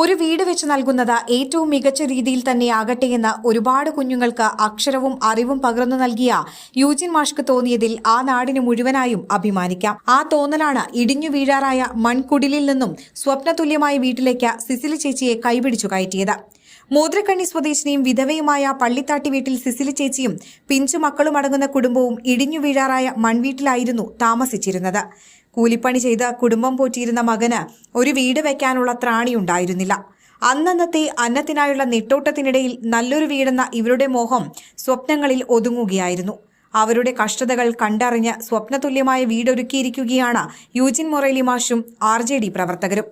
ഒരു വീട് വെച്ച് നൽകുന്നത് ഏറ്റവും മികച്ച രീതിയിൽ തന്നെയാകട്ടെ എന്ന് ഒരുപാട് കുഞ്ഞുങ്ങൾക്ക് അക്ഷരവും അറിവും പകർന്നു നൽകിയ യൂജിൻ മാഷ്ക്ക് തോന്നിയതിൽ ആ നാടിന് മുഴുവനായും അഭിമാനിക്കാം. ആ തോന്നലാണ് ഇടിഞ്ഞു വീഴാറായ മൺകുടിലിൽ നിന്നും സ്വപ്നതുല്യമായ വീട്ടിലേക്ക് സിസിലി ചേച്ചിയെ കൈപിടിച്ചു കയറ്റിയത്. മോദ്രക്കണ്ണി സ്വദേശിനിയും വിധവയുമായ പള്ളിത്താട്ടി വീട്ടിൽ സിസിലി ചേച്ചിയും പിഞ്ചു മക്കളും അടങ്ങുന്ന കുടുംബവും ഇടിഞ്ഞു വീഴാറായ മൺവീട്ടിലായിരുന്നു താമസിച്ചിരുന്നത്. കൂലിപ്പണി ചെയ്ത് കുടുംബം പോറ്റിയിരുന്ന മകന് ഒരു വീട് വെക്കാനുള്ള ത്രാണിയുണ്ടായിരുന്നില്ല അന്നന്നത്തെ അന്നത്തിനായുള്ള നെട്ടോട്ടത്തിനിടയിൽ നല്ലൊരു വീടെന്ന ഇവരുടെ മോഹം സ്വപ്നങ്ങളിൽ ഒതുങ്ങുകയായിരുന്നു. അവരുടെ കഷ്ടതകൾ കണ്ടറിഞ്ഞ് സ്വപ്നതുല്യമായ വീടൊരുക്കിയിരിക്കുകയാണ് യൂജിൻ മൊറേലി മാഷും ആർ പ്രവർത്തകരും.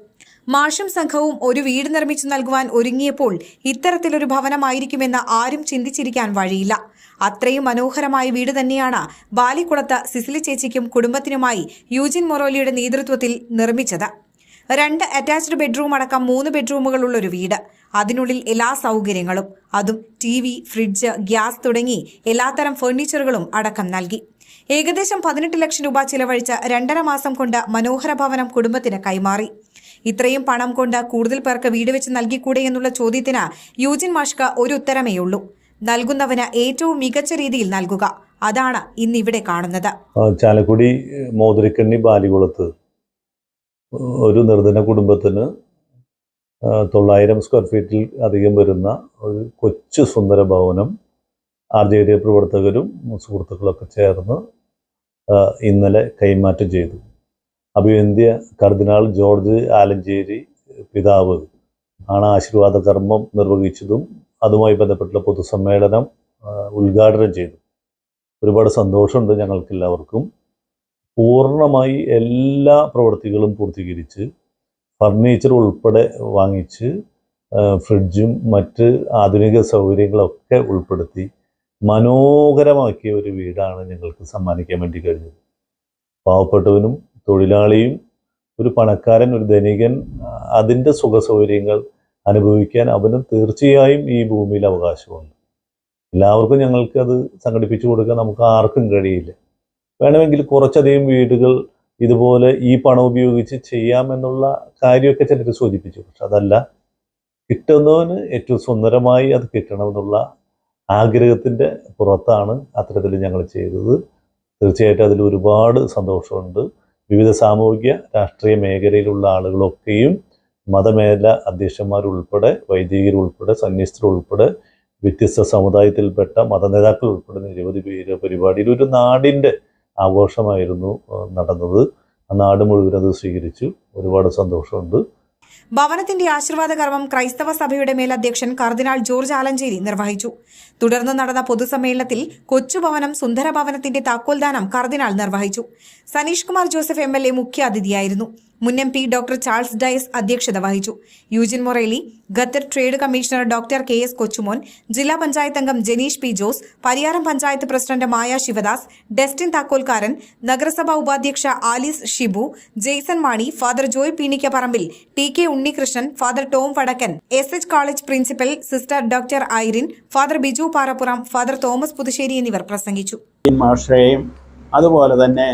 മാഷും സംഘവും ഒരു വീട് നിർമ്മിച്ചു നൽകുവാൻ ഒരുങ്ങിയപ്പോൾ ഇത്തരത്തിലൊരു ഭവനമായിരിക്കുമെന്ന് ആരും ചിന്തിച്ചിരിക്കാൻ വഴിയില്ല. അത്രയും മനോഹരമായ വീട് തന്നെയാണ് ബാലിക്കുളത്ത് സിസിലി ചേച്ചിക്കും കുടുംബത്തിനുമായി യൂജിൻ മൊറോലിയുടെ നേതൃത്വത്തിൽ നിർമ്മിച്ചത്. രണ്ട് അറ്റാച്ച്ഡ് ബെഡ്റൂം അടക്കം മൂന്ന് ബെഡ്റൂമുകളുള്ള ഒരു വീട്. അതിനുള്ളിൽ എല്ലാ സൗകര്യങ്ങളും അതും ടി വി ഫ്രിഡ്ജ് ഗ്യാസ് തുടങ്ങി എല്ലാത്തരം ഫർണിച്ചറുകളും അടക്കം നൽകി. ഏകദേശം പതിനെട്ട് ലക്ഷം രൂപ ചിലവഴിച്ച് രണ്ടര മാസം കൊണ്ട് മനോഹര ഭവനം കുടുംബത്തിന് കൈമാറി. ഇത്രയും പണം കൊണ്ട് കൂടുതൽ പേർക്ക് വീട് വെച്ച് നൽകിക്കൂടെ എന്നുള്ള ചോദ്യത്തിന് യൂജിൻ മാഷ്ക ഒരു ഉത്തരമേയുള്ളൂ. നൽകുന്നവന് ഏറ്റവും മികച്ച രീതിയിൽ നൽകുക. അതാണ് ഇന്ന് ഇവിടെ കാണുന്നത് ചാലക്കുടി മോതിരക്കണ്ണി ബാലികുളത്ത് ഒരു നിർധന കുടുംബത്തിന് തൊള്ളായിരം സ്ക്വയർ ഫീറ്റിൽ അധികം വരുന്ന ഒരു കൊച്ചു സുന്ദര ഭവനം ആർ ജെ ഡി പ്രവർത്തകരും സുഹൃത്തുക്കളൊക്കെ ചേർന്ന് ഇന്നലെ കൈമാറ്റം ചെയ്തു. അഭിവന്ധ്യ കർദിനാൾ ജോർജ് ആലഞ്ചേരി പിതാവ്. ആണ് ആശീർവാദ കർമ്മം നിർവഹിച്ചതും അതുമായി ബന്ധപ്പെട്ടുള്ള പൊതുസമ്മേളനം ഉദ്ഘാടനം ചെയ്തു. ഒരുപാട് സന്തോഷമുണ്ട് ഞങ്ങൾക്ക് എല്ലാവർക്കും പൂർണമായി എല്ലാ പ്രവൃത്തികളും പൂർത്തീകരിച്ച് ഫർണിച്ചർ ഉൾപ്പെടെ വാങ്ങിച്ച് ഫ്രിഡ്ജും മറ്റ് ആധുനിക സൗകര്യങ്ങളൊക്കെ ഉൾപ്പെടുത്തി മനോഹരമാക്കിയ ഒരു വീടാണ് ഞങ്ങൾക്ക് സമ്മാനിക്കാൻ വേണ്ടി കഴിഞ്ഞത്. പാവപ്പെട്ടവനും തൊഴിലാളിയും ഒരു പണക്കാരൻ ഒരു ധനികൻ അതിന്റെ സുഖ സൗകര്യങ്ങൾ അനുഭവിക്കാൻ അവനും തീർച്ചയായും ഈ ഭൂമിയിൽ അവകാശമുണ്ട്. എല്ലാവർക്കും ഞങ്ങൾക്ക് അത് സംഘടിപ്പിച്ചു കൊടുക്കാൻ നമുക്ക് ആർക്കും കഴിയില്ല. വേണമെങ്കിൽ കുറച്ചധികം വീടുകൾ ഇതുപോലെ ഈ പണം ഉപയോഗിച്ച് ചെയ്യാമെന്നുള്ള കാര്യമൊക്കെ ചിലർ സൂചിപ്പിച്ചു. പക്ഷെ അതല്ല കിട്ടുന്നവന് ഏറ്റവും സുന്ദരമായി അത് കിട്ടണമെന്നുള്ള ആഗ്രഹത്തിന്റെ പുറത്താണ് അത്തരത്തിൽ ഞങ്ങൾ ചെയ്തത്. തീർച്ചയായിട്ടും അതിൽ ഒരുപാട് സന്തോഷമുണ്ട്. വിവിധ സാമൂഹിക രാഷ്ട്രീയ മേഖലയിലുള്ള ആളുകളൊക്കെയും മതമേഖല അധ്യക്ഷന്മാരുൾപ്പെടെ വൈദികരുൾപ്പെടെ സന്യസ്തരുൾപ്പെടെ വ്യത്യസ്ത സമുദായത്തിൽപ്പെട്ട മതനേതാക്കൾ ഉൾപ്പെടെ നിരവധി പേര് പരിപാടിയിൽ ഒരു നാടിന്റെ ആഘോഷമായിരുന്നു നടന്നത്. ആ നാട് മുഴുവൻ അത് സ്വീകരിച്ചു. ഒരുപാട് സന്തോഷമുണ്ട്. ഭവനത്തിന്റെ ആശീർവാദ കർമ്മം ക്രൈസ്തവ സഭയുടെ മേലധ്യക്ഷൻ കർദിനാൾ ജോർജ് ആലഞ്ചേരി നിർവഹിച്ചു. തുടർന്ന് നടന്ന പൊതുസമ്മേളനത്തിൽ കൊച്ചുഭവനം സുന്ദര ഭവനത്തിന്റെ താക്കോൽദാനം കർദിനാൾ നിർവഹിച്ചു. Saneesh Kumar Joseph M L A മുഖ്യാതിഥിയായിരുന്നു. മുൻ M P doctor Charles Dias അധ്യക്ഷത വഹിച്ചു. Eugene Morelli Qatar trade commissioner doctor K S Kochumon ജില്ലാ പഞ്ചായത്ത് അംഗം Janeesh P Jose Pariyaram panchayat president Maya Sivadas Destin Thakkolkaran നഗരസഭാ ഉപാധ്യക്ഷ Alice Shibu Jaison Mani father Joy Peenikka Parambil T K Unnikrishnan father Tom Vadakkan S H college principal sister doctor Irene father Biju Parappuram father Thomas Puthussery എന്നിവർ പ്രസംഗിച്ചു. അതുപോലെ തന്നെ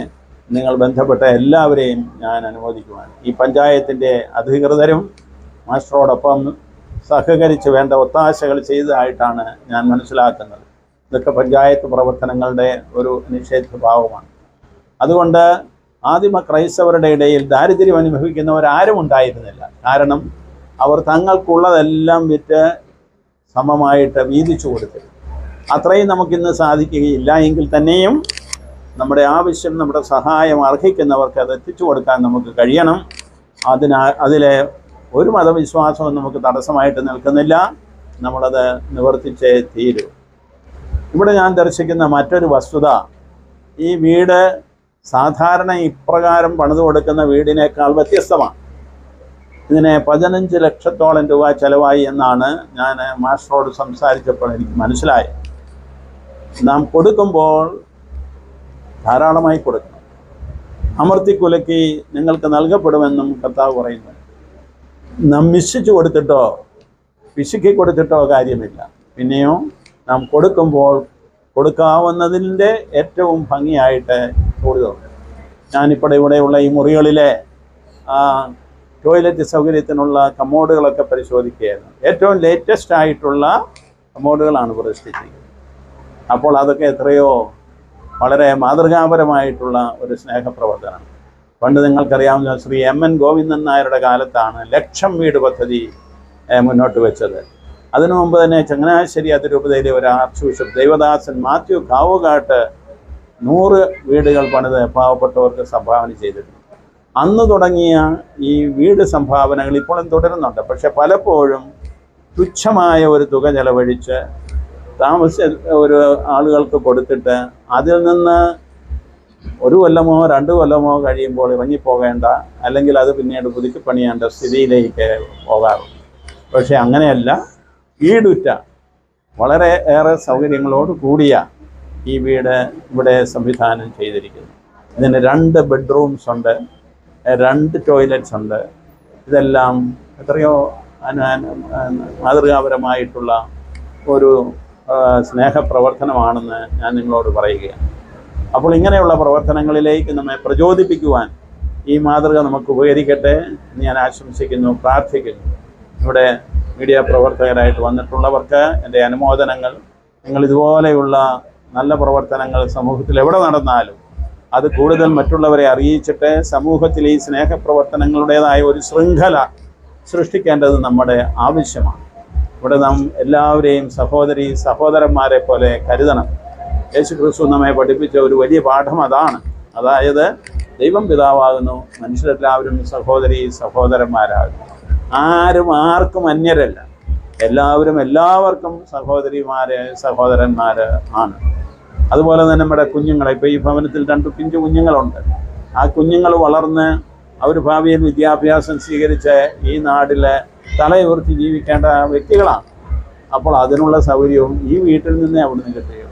നിങ്ങൾ ബന്ധപ്പെട്ട എല്ലാവരെയും ഞാൻ അനുമോദിക്കുവാണ് ഈ പഞ്ചായത്തിന്റെ അധികൃതരും മാസ്റ്ററോടൊപ്പം സഹകരിച്ച് വേണ്ട ഒത്താശകൾ ചെയ്തതായിട്ടാണ് ഞാൻ മനസ്സിലാക്കുന്നത്. ഇതൊക്കെ പഞ്ചായത്ത് പ്രവർത്തനങ്ങളുടെ ഒരു നിഷേധ ഭാവമാണ്. അതുകൊണ്ട് ആദിമ ക്രൈസ്തവരുടെ ഇടയിൽ ദാരിദ്ര്യം അനുഭവിക്കുന്നവരാരും ഉണ്ടായിരുന്നില്ല. കാരണം അവർ തങ്ങൾക്കുള്ളതെല്ലാം വിറ്റ് സമമായിട്ട് വീതിച്ചു കൊടുത്തു അത്രയും നമുക്കിന്ന് സാധിക്കുകയില്ല. എങ്കിൽ തന്നെയും നമ്മുടെ ആവശ്യം നമ്മുടെ സഹായം അർഹിക്കുന്നവർക്ക് അത് എത്തിച്ചു കൊടുക്കാൻ നമുക്ക് കഴിയണം. അതിനാ അതിലെ ഒരു മതവിശ്വാസവും നമുക്ക് തടസ്സമായിട്ട് നിൽക്കുന്നില്ല. നമ്മളത് നിവർത്തിച്ചേ തീരൂ. ഇവിടെ ഞാൻ ദർശിക്കുന്ന മറ്റൊരു വസ്തുത ഈ വീട് സാധാരണ ഇപ്രകാരം പണിതു കൊടുക്കുന്ന വീടിനേക്കാൾ വ്യത്യസ്തമാണ്. ഇതിനെ പതിനഞ്ച് ലക്ഷത്തോളം രൂപ ചെലവായി എന്നാണ് ഞാൻ മാസ്റ്ററോട് സംസാരിച്ചപ്പോൾ എനിക്ക് മനസ്സിലായത്. നാം കൊടുക്കുമ്പോൾ ധാരാളമായി കൊടുക്കണം. അമർത്തിക്കുലക്കി നിങ്ങൾക്ക് നൽകപ്പെടുമെന്നും കർത്താവ് പറയുന്നു. നാം മിശ്രിച്ചു കൊടുത്തിട്ടോ പിശുക്കി കൊടുത്തിട്ടോ കാര്യമില്ല. പിന്നെയോ നാം കൊടുക്കുമ്പോൾ കൊടുക്കാവുന്നതിന്റെ ഏറ്റവും ഭംഗിയായിട്ട് കൂടുതൽ ഞാനിപ്പോൾ ഇവിടെയുള്ള ഈ മുറികളിലെ ടോയ്ലറ്റ് സൗകര്യത്തിനുള്ള കമോഡുകളൊക്കെ പരിശോധിക്കുകയായിരുന്നു. ഏറ്റവും ലേറ്റസ്റ്റ് ആയിട്ടുള്ള കമോഡുകളാണ് പ്രതിഷ്ഠിച്ചിരിക്കുന്നത് അപ്പോൾ അതൊക്കെ എത്രയോ വളരെ മാതൃകാപരമായിട്ടുള്ള ഒരു സ്നേഹപ്രവർത്തനം. പണ്ട് നിങ്ങൾക്കറിയാവുന്ന ശ്രീ എം എൻ ഗോവിന്ദൻ നായരുടെ കാലത്താണ് ലക്ഷം വീട് പദ്ധതി മുന്നോട്ട് വെച്ചത്. അതിനു മുമ്പ് തന്നെ ചങ്ങനാശ്ശേരി അതിരൂപതയിലെ ഒരു ആർച്ച് ബിഷപ്പ് ദേവദാസൻ മാത്യു കാവുകാട്ട് നൂറ് വീടുകൾ പണിത് പാവപ്പെട്ടവർക്ക് സംഭാവന ചെയ്തിട്ടുണ്ട് അന്ന് തുടങ്ങിയ ഈ വീട് സംഭാവനകൾ ഇപ്പോഴും തുടരുന്നുണ്ട്. പക്ഷെ പലപ്പോഴും തുച്ഛമായ ഒരു തുക ചെലവഴിച്ച് താമസ ഒരു ആളുകൾക്ക് കൊടുത്തിട്ട് അതിൽ നിന്ന് ഒരു കൊല്ലമോ രണ്ട് കൊല്ലമോ കഴിയുമ്പോൾ ഇറങ്ങിപ്പോകേണ്ട അല്ലെങ്കിൽ അത് പിന്നീട് പുതുക്കി പണിയേണ്ട സ്ഥിതിയിലേക്ക് പോകാറുണ്ട്. പക്ഷേ അങ്ങനെയല്ല വീടുറ്റ വളരെ ഏറെ സൗകര്യങ്ങളോട് കൂടിയ ഈ വീട് ഇവിടെ സംവിധാനം ചെയ്തിരിക്കുന്നു. ഇതിന് രണ്ട് ബെഡ്റൂംസ് ഉണ്ട് രണ്ട് ടോയ്ലറ്റ്സ് ഉണ്ട്. ഇതെല്ലാം എത്രയോ മാതൃകാപരമായിട്ടുള്ള ഒരു സ്നേഹപ്രവർത്തനമാണെന്ന് ഞാൻ നിങ്ങളോട് പറയുകയാണ്. അപ്പോൾ ഇങ്ങനെയുള്ള പ്രവർത്തനങ്ങളിലേക്ക് നമ്മെ പ്രചോദിപ്പിക്കുവാൻ ഈ മാതൃക നമുക്ക് ഉപകരിക്കട്ടെ എന്ന് ഞാൻ ആശംസിക്കുന്നു പ്രാർത്ഥിക്കുന്നു. ഇവിടെ മീഡിയ പ്രവർത്തകരായിട്ട് വന്നിട്ടുള്ളവർക്ക് എന്റെ അനുമോദനങ്ങൾ നിങ്ങൾ ഇതുപോലെയുള്ള നല്ല പ്രവർത്തനങ്ങൾ സമൂഹത്തിൽ എവിടെ നടന്നാലും അത് കൂടുതൽ മറ്റുള്ളവരെ അറിയിച്ചിട്ട് സമൂഹത്തിൽ ഈ സ്നേഹപ്രവർത്തനങ്ങളുടേതായ ഒരു ശൃംഖല സൃഷ്ടിക്കേണ്ടത് നമ്മുടെ ആവശ്യമാണ്. ഇവിടെ നാം എല്ലാവരെയും സഹോദരി സഹോദരന്മാരെ പോലെ കരുതണം. യേശു ക്രിസ്തു നമ്മെ പഠിപ്പിച്ച ഒരു വലിയ പാഠം അതാണ്. അതായത് ദൈവം പിതാവാകുന്നു മനുഷ്യരെല്ലാവരും സഹോദരി സഹോദരന്മാരാകുന്നു. ആരും ആർക്കും അന്യരല്ല. എല്ലാവരും എല്ലാവർക്കും സഹോദരിമാര് സഹോദരന്മാര് ആണ്. അതുപോലെ തന്നെ നമ്മുടെ കുഞ്ഞുങ്ങളെ ഇപ്പോൾ ഈ ഭവനത്തിൽ രണ്ട് പിഞ്ചു കുഞ്ഞുങ്ങളുണ്ട്. ആ കുഞ്ഞുങ്ങൾ വളർന്ന് അവർ ഭാവിയിൽ വിദ്യാഭ്യാസം സ്വീകരിച്ച് ഈ നാടിലെ തലയുയർത്തി ജീവിക്കേണ്ട വ്യക്തികളാണ്. അപ്പോൾ അതിനുള്ള സൗകര്യവും ഈ വീട്ടിൽ നിന്നേ അവിടുന്ന് കിട്ടുകയുള്ളൂ.